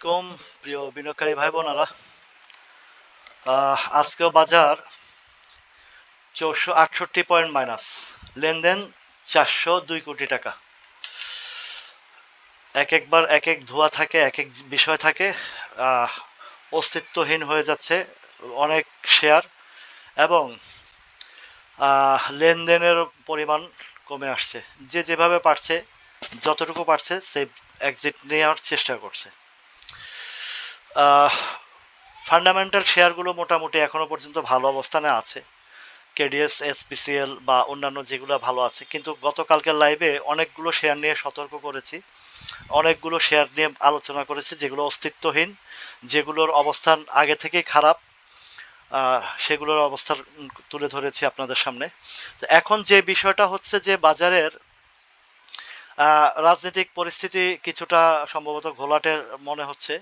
আলাইকুম প্রিয় বিনিয়োগকারী ভাই বোনেরা আহ, আজকেও বাজার চৌশো আটষট্টি পয়েন্ট মাইনাস। লেনদেন চারশো দুই কোটি টাকা। এক একবার এক এক ধোয়া থাকে এক এক বিষয় থাকে। অস্তিত্বহীন হয়ে যাচ্ছে অনেক শেয়ার এবং লেনদেনের পরিমাণ কমে আসছে। যে যেভাবে পারছে যতটুকু পারছে সে এক্সিট নেওয়ার চেষ্টা করছে। ফান্ডামেন্টাল শেয়ারগুলো মোটামুটি এখনও পর্যন্ত ভালো অবস্থানে আছে। কেডিএস এসপিসিএল বা অন্যান্য যেগুলো ভালো আছে। কিন্তু গতকালকের লাইভে অনেকগুলো শেয়ার নিয়ে সতর্ক করেছি। অনেকগুলো শেয়ার নিয়ে আলোচনা করেছি যেগুলো অস্তিত্বহীন, যেগুলোর অবস্থান আগে থেকেই খারাপ সেগুলোর অবস্থান তুলে ধরেছি আপনাদের সামনে। তো এখন যে বিষয়টা হচ্ছে যে বাজারের রাজনৈতিক পরিস্থিতি কিছুটা সম্ভবত ঘোলাটের মনে হচ্ছে।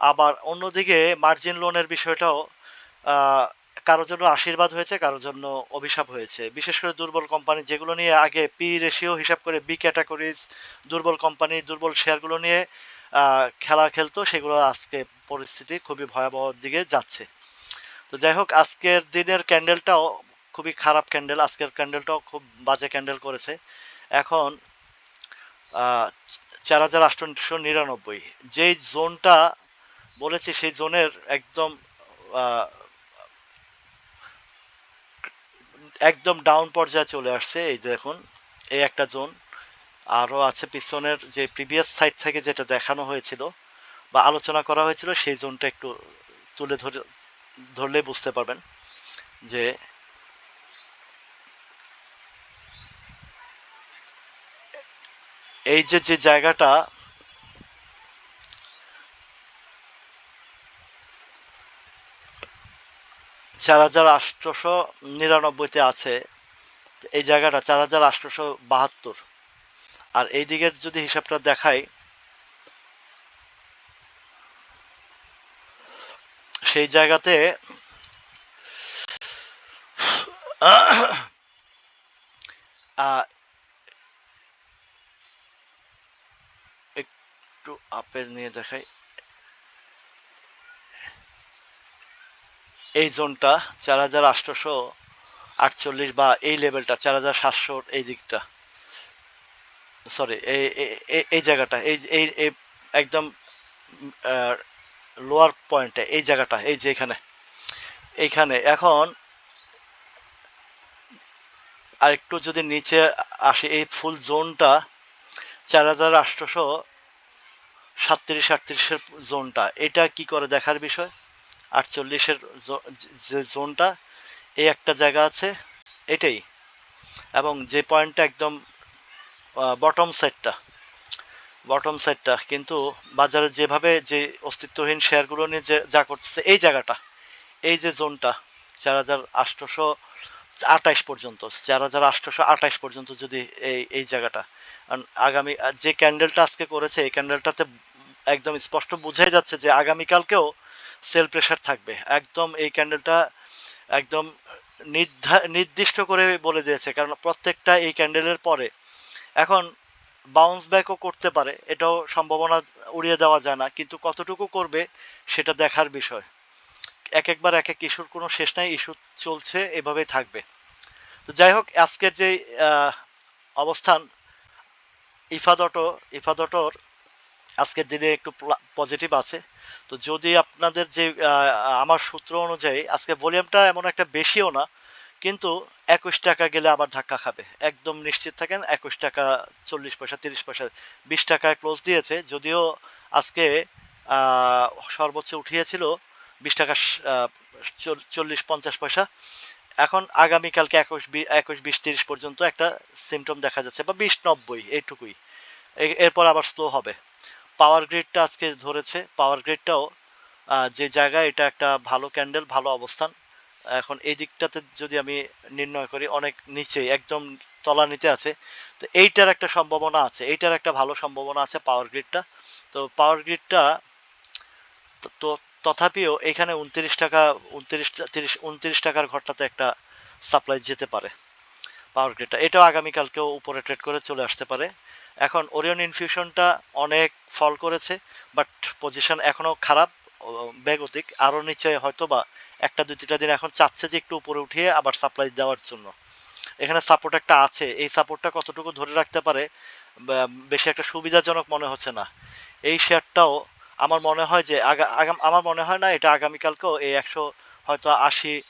আবার অন্যদিকে মার্জিন লোনের বিষয়টাও কারোর জন্য আশীর্বাদ হয়েছে, কারোর জন্য অভিশাপ হয়েছে। বিশেষ করে দুর্বল কোম্পানি যেগুলো নিয়ে আগে পি রেশিও হিসাব করে বি ক্যাটাগরিজ দুর্বল কোম্পানি দুর্বল শেয়ারগুলো নিয়ে খেলা খেলতো, সেগুলো আজকে পরিস্থিতি খুবই ভয়াবহ দিকে যাচ্ছে। তো যাই হোক, আজকের দিনের ক্যান্ডেলটাও খুবই খারাপ ক্যান্ডেল আজকের ক্যান্ডেলটাও খুব বাজে ক্যান্ডেল করেছে। এখন চার হাজার আটশো নিরানব্বই, যেই জোনটা বলেছি সেই জোনের একদম একদম ডাউন পর্যায়ে চলে আসছে। এই দেখুন, এই একটা জোন। আরও আছে পিছনের যে প্রিভিয়াস সাইড থেকে যেটা দেখানো হয়েছিল বা আলোচনা করা হয়েছিল, সেই জোনটা একটু তুলে ধরে ধরলে বুঝতে পারবেন যে এই যে যে জায়গাটা চার হাজার আটশোশো নিরানব্বইতে আছে। এই জায়গাটা চার হাজার আটশোশো বাহাত্তর। আর এই দিকের যদি হিসাবটা দেখাই, সেই জায়গাতে একটু আপেল নিয়ে দেখাই। এই জোনটা চার হাজার আটশোশো আটচল্লিশ বা এই লেভেলটা, চার হাজার সাতশোর এই দিকটা। সরি এই এই- জায়গাটা, এই এই এই একদম লোয়ার পয়েন্টে এই জায়গাটা, এই যে এখানে। এইখানে এখন আর একটু যদি নিচে আসে, এই ফুল জোনটা চার হাজার আটশোশো সাতত্রিশ আটত্রিশের জোনটা, এটা কি করে দেখার বিষয়? আটচল্লিশের যে জোনটা, এই একটা জায়গা আছে, এটাই। এবং যে পয়েন্টটা একদম বটম সাইডটা বটম সাইডটা কিন্তু বাজারে যেভাবে যে অস্তিত্বহীন শেয়ারগুলো নিয়ে যে, যা করতেছে, এই জায়গাটা, এই যে জোনটা চার হাজার আটশোশো আঠাইশ পর্যন্ত চার হাজার আটশোশো আঠাইশ পর্যন্ত যদি এই এই জায়গাটা আগামী যে ক্যান্ডেলটা আজকে করেছে, এই ক্যান্ডেলটাতে একদম স্পষ্ট বোঝাই যাচ্ছে যে আগামীকালকেও সেল প্রেশার থাকবে। একদম এই ক্যান্ডেলটা একদম নির্দিষ্ট করে বলে দিয়েছে, কারণ প্রত্যেকটা এই ক্যান্ডেলের পরে এখন বাউন্স ব্যাকও করতে পারে, এটাও সম্ভাবনা উড়িয়ে দেওয়া যায় না, কিন্তু কতটুকু করবে সেটা দেখার বিষয়। এক একবার এক এক ইস্যুর কোনো শেষ নাই, ইস্যু চলছে, এভাবেই থাকবে। তো যাই হোক, আজকের যে অবস্থান ইফাদটো ইফাদটোর আজকের দিনে একটু পজিটিভ আছে। তো যদি আপনাদের যে আমার সূত্র অনুযায়ী আজকে ভলিউমটা এমন একটা বেশিও না, কিন্তু একুশ টাকা গেলে আবার ধাক্কা খাবে। একদম নিশ্চিত থাকেন, একুশ টাকা চল্লিশ পয়সা, তিরিশ পয়সা, বিশ টাকায় ক্লোজ দিয়েছে। যদিও আজকে সর্বোচ্চ উঠিয়েছিল বিশ টাকা চল্লিশ পঞ্চাশ পয়সা। এখন আগামীকালকে একুশ একুশ বিশ তিরিশ পর্যন্ত একটা সিমটম দেখা যাচ্ছে, বা বিশ নব্বই, এইটুকুই। এরপর আবার স্লো হবে। পাওয়ার গ্রিডটা আজকে ধরেছে। পাওয়ার গ্রিডটাও যে জায়গায় এটা একটা ভালো ক্যান্ডেল ভালো অবস্থান। এখন এই দিকটাতে যদি আমি নির্ণয় করি, অনেক নিচে, একদম তলানিতে আছে। তো এইটার একটা সম্ভাবনা আছে, এইটার একটা ভালো সম্ভাবনা আছে পাওয়ার গ্রিডটা তো পাওয়ার গ্রিডটা তো তথাপিও এখানে উনত্রিশ টাকা, উনত্রিশ, তিরিশ, উনত্রিশ টাকার ঘরটাতে একটা সাপ্লাই যেতে পারে পাওয়ার গ্রিডটা এটাও আগামীকালকেও উপরে ট্রেড করে চলে আসতে পারে। এখন ওরিয়ন ইনফিউশনটা অনেক ফল করেছে বাট পজিশন এখনও খারাপ বেগতিক আরও নিচে হয়তো বা একটা দুই তিনটা দিন এখন চাচ্ছে যে একটু উপরে উঠিয়ে আবার সাপ্লাই দেওয়ার জন্য। এখানে সাপোর্ট একটা আছে। এই সাপোর্টটা কতটুকু ধরে রাখতে পারে বেশি একটা সুবিধাজনক মনে হচ্ছে না। এই শেয়ারটাও আমার মনে হয় যে আগা- আগাম, আমার মনে হয় না, এটা আগামীকালকেও এই একশো হয়তো আশি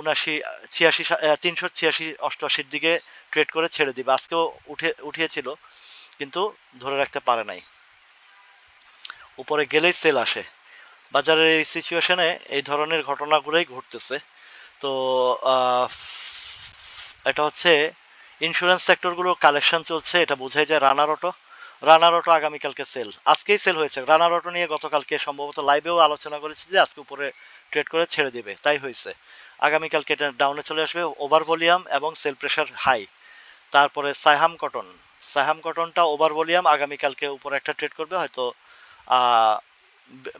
উনাশি ছিয়াশি তিনশো ছিয়াশি অষ্টআশির দিকে ট্রেড করে ছেড়ে দিবে। আজকেও উঠে, উঠিয়েছিল, কিন্তু ধরে রাখতে পারে নাই। উপরে গেলেই সেল আসে। বাজারের এই সিচুয়েশনে এই ধরনের ঘটনাগুলোই ঘটতেছে। তো এটা হচ্ছে ইন্স্যুরেন্স সেক্টরগুলো কালেকশন চলছে, এটা বোঝাই যায় রানার অটো রানার অটো আগামীকালকে সেল আজকেই সেল হয়েছে। রানার অটো নিয়ে গতকালকে সম্ভবত লাইভেও আলোচনা করেছি যে আজকে উপরে ট্রেড করে ছেড়ে দিবে। তাই হয়েছে। আগামীকালকে এটা ডাউনে চলে আসবে। ওভার ভলিউম এবং সেল প্রেশার হাই তারপরে সাহাম কটন। সাহাম কটনটা ওভার ভলিউম আগামীকালকে উপরে একটা ট্রেড করবে। হয়তো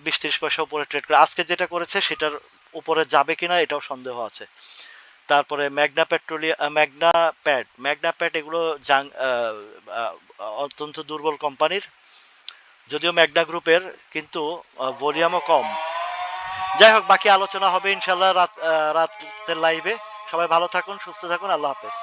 বিশ ত্রিশ পয়সা উপরে ট্রেড করে। আজকে যেটা করেছে সেটার উপরে যাবে কিনা এটাও সন্দেহ আছে। তারপরে magna petroleum magna pad. Magna pad এগুলো জাং অত্যন্ত দুর্বল কোম্পানির, যদিও ম্যাগনা গ্রুপের, কিন্তু ভলিউমও কম। যাই হোক, বাকি আলোচনা হবে ইনশাল্লাহ রাত রাতের লাইভে সবাই ভালো থাকুন, সুস্থ থাকুন, আল্লাহ হাফেজ।